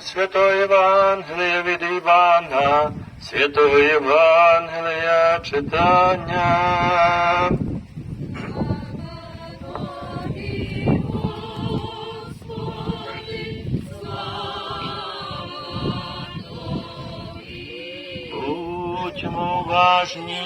Святого Євангелія від Івана, Святого Євангелія читання. Будьмо уважні,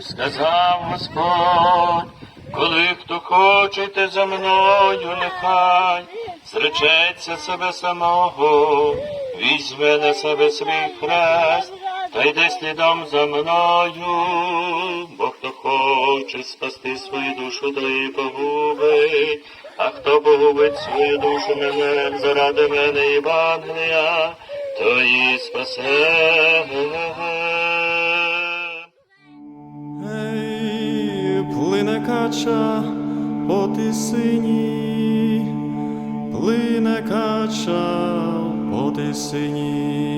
сказав Господь, коли хто хочете за мною, нехай зречеться себе самого, візьме на себе свій хрест, та йде слідом за мною, бо хто хоче спасти свою душу, то її погубить, а хто погубить свою душу мене заради мене Євангелія, то її спасе. Ей, плине кача по тисині, плине кача по тисині.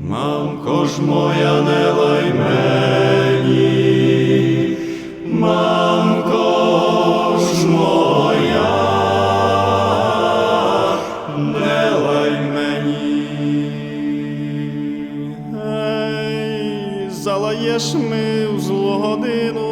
Мамко ж моя, не лай мені, мамко ж моя, не лай мені. Ей, залаєш ми в злу годину,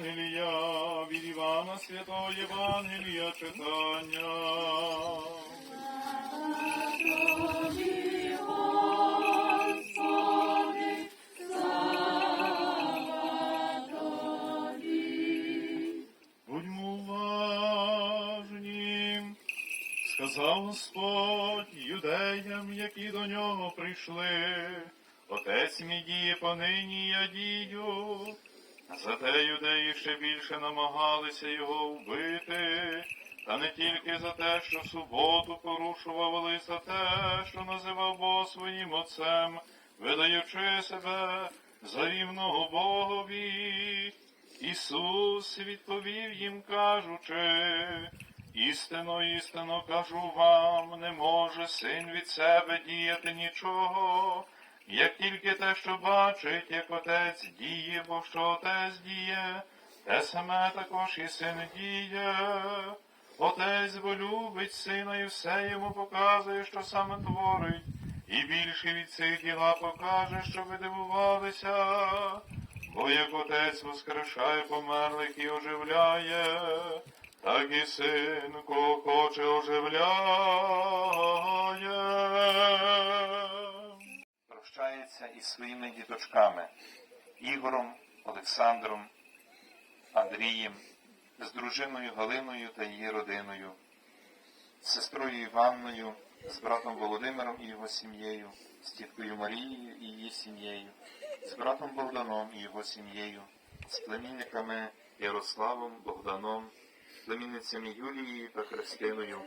Євангелія, від Івана святого Євангелія читання. Будьмо уважні, сказав Господь юдеям, які до нього прийшли. Отець мій діє понині я дію. Зате юдеї ще більше намагалися його вбити, та не тільки за те, що суботу порушував, але й за те, що називав Бога своїм отцем, видаючи себе за рівного Богові. Ісус відповів їм, кажучи, істинно, істинно кажу вам, не може син від себе діяти нічого, як тільки те, що бачить, як отець діє, бо що отець діє, те саме також і син діє. Отець бо любить сина і все йому показує, що саме творить, і більше від цих діла покаже, що ви дивувалися. Бо як отець воскрешає померлих і оживляє, так і син, кого хоче оживляє. Прощається із своїми діточками Ігором, Олександром, Андрієм, з дружиною Галиною та її родиною, з сестрою Іванною, з братом Володимиром і його сім'єю, з тіткою Марією і її сім'єю, з братом Богданом і його сім'єю, з племінниками Ярославом, Богданом, племінницями Юлією та Христиною,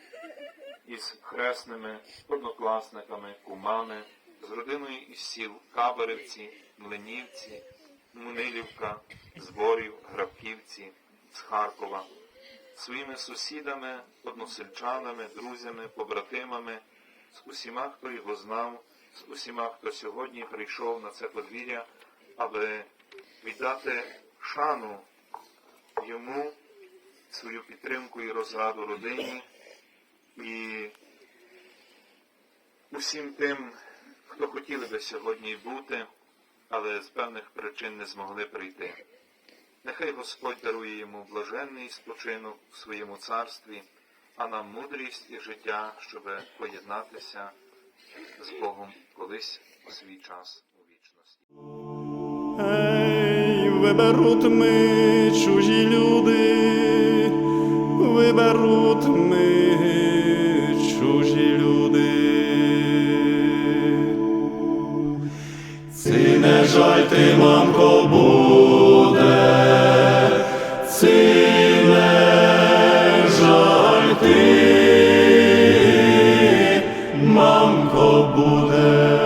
із хресними однокласниками, кумами, з родиною із сіл Кабарівці, Млинівці, Мунилівка, Зборів, Грабківці, з Харкова, своїми сусідами, односельчанами, друзями, побратимами, з усіма, хто його знав, з усіма, хто сьогодні прийшов на це подвір'я, аби віддати шану йому, свою підтримку і розраду родині і усім тим, хто хотіли би сьогодні бути, але з певних причин не змогли прийти. Нехай Господь дарує йому блаженний спочинок в своєму царстві, а нам мудрість і життя, щоб поєднатися з Богом колись у свій час у вічності. Ей, виберуть ми чужі люди, виберуть ми чужі люди. Не жаль ти, мамко, буде, ці не жаль ти, мамко, буде.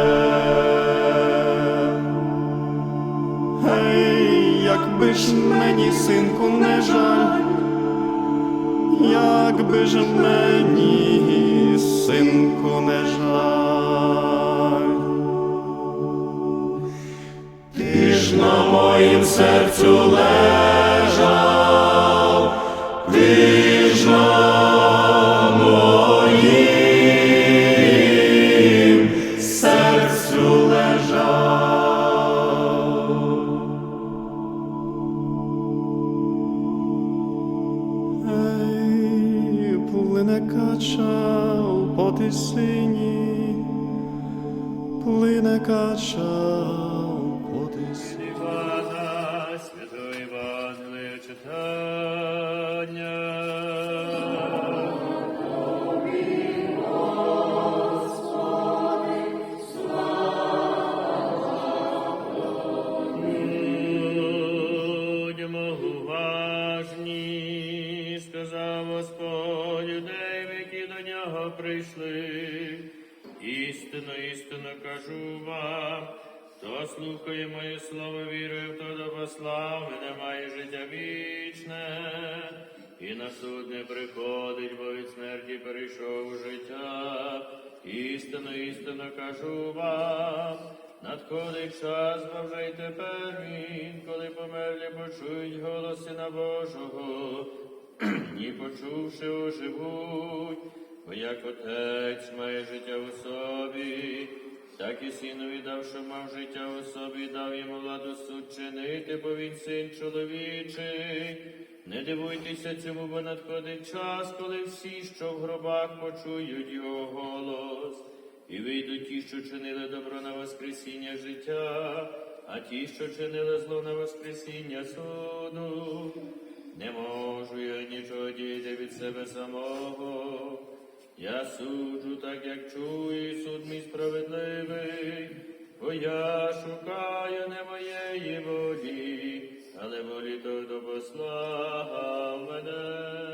Якби ж мені, синку, не жаль, якби ж мені, серцю лежав, хто слухає моє слово вірою, хто до послав мене має життя вічне, і на суд не приходить, бо від смерті перейшов у життя. Істинно, істинно кажу вам, надходить час, бо вже й тепер він, коли померлі почують голос Сина Божого, і почувши оживуть. Бо як отець має життя у собі, так і синові дав, що мав життя у собі, дав йому владу суд чинити, бо він син чоловічий. Не дивуйтеся цьому, бо надходить час, коли всі, що в гробах, почують його голос, і вийдуть ті, що чинили добро на воскресіння життя, а ті, що чинили зло на воскресіння суду. Не можу я нічого діяти від себе самого. Я суджу так, як чую, суд мій справедливий, бо я шукаю не моєї волі, але волі той, до мене.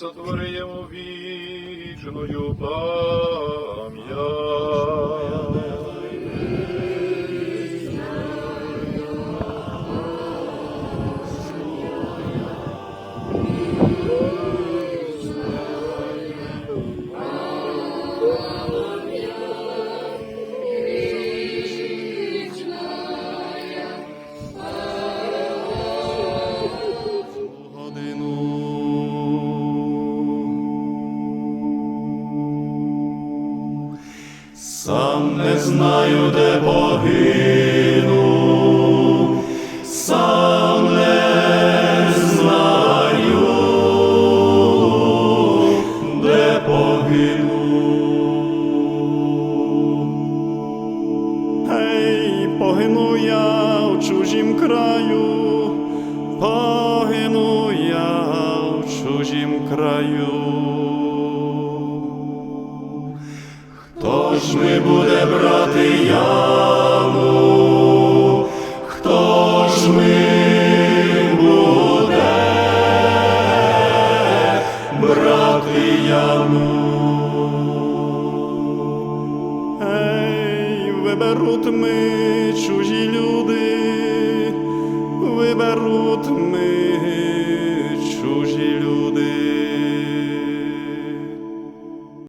І сотвори йому вічною пам'ять. 주여.